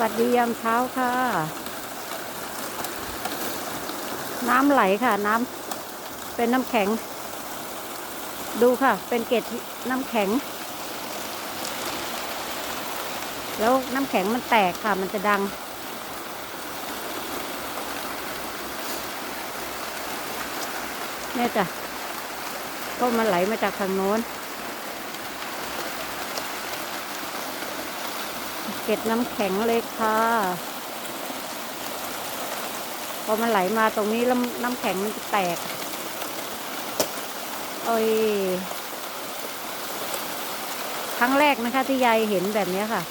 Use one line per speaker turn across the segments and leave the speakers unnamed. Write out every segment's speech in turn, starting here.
วัสดียามเช้าค่ะ น้ำไหลค่ะ น้ำเป็นน้ำแข็ง ดูค่ะ เป็นเกล็ดน้ำแข็ง แล้วน้ำแข็งมันแตกค่ะ มันจะดัง เนี่ยจ้ะก็มันไหลมาจากทางโน้น เก็ดน้ำแข็งเลยค่ะพอมันไหลมาตรงนี้แล้วน้ำแข็งมันจะแตกโอ้ยครั้งแรกนะคะที่ยายเห็นแบบนี้ค่ะ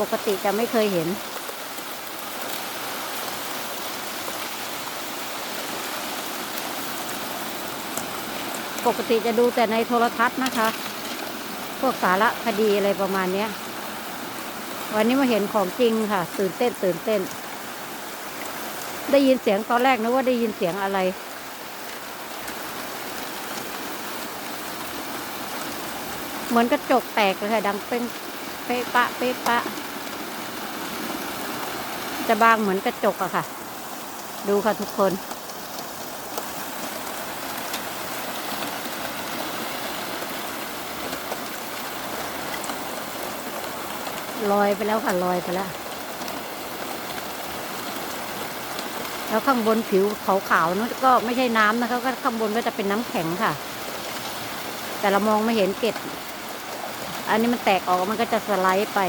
ปกติจะไม่เคยเห็น ปกติจะดูแต่ในโทรทัศน์นะคะ พวกสารคดีอะไรประมาณนี้ วันนี้มาเห็นของจริงค่ะ ตื่นเต้นตื่นเต้น ได้ยินเสียงตอนแรกนึกว่าได้ยินเสียงอะไร เหมือนกระจกแตกเลยค่ะ ดังเป็นเป๊ะปะเป๊ะปะ จะบางเหมือนกระจกอะค่ะ ดูค่ะทุกคน ลอยไปแล้วค่ะลอยไปแล้ว แล้วข้างบนผิวขาวๆนู้นก็ไม่ใช่น้ำนะคะก็ข้างบนก็จะเป็นน้ำแข็งค่ะ แต่เรามองไม่เห็นเกล็ด อันนี้มันแตกออกมันก็จะสไลด์ไป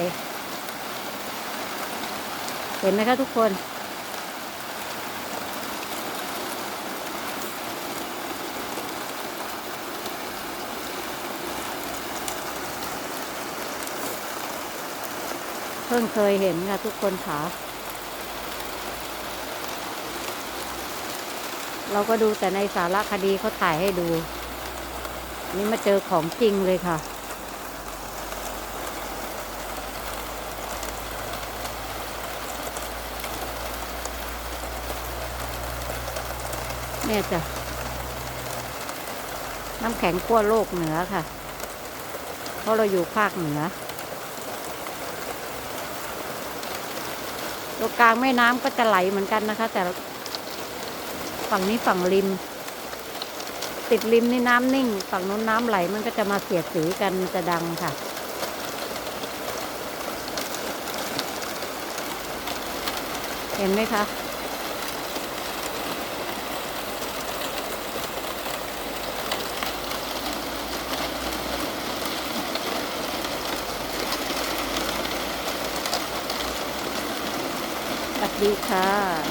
เห็นไหมคะทุกคน พิ่งเคยเห็นค่ะทุกคนค่ะ เราก็ดูแต่ในสารคดีเขาถ่ายให้ดู นี่มาเจอของจริงเลยค่ะ เนี่ยจ้ะ น้ำแข็งขั้วโลกเหนือค่ะ เพราะเราอยู่ภาคเหนือ ตัวกลางแม่น้ำก็จะไหลเหมือนกันนะคะ แต่ฝั่งนี้ฝั่งริม ติดริมนี่น้ำนิ่ง ฝั่งนู้นน้ำไหลมันก็จะมาเสียดสีกันมันจะดังค่ะเห็นไหมคะ ดีค่ะ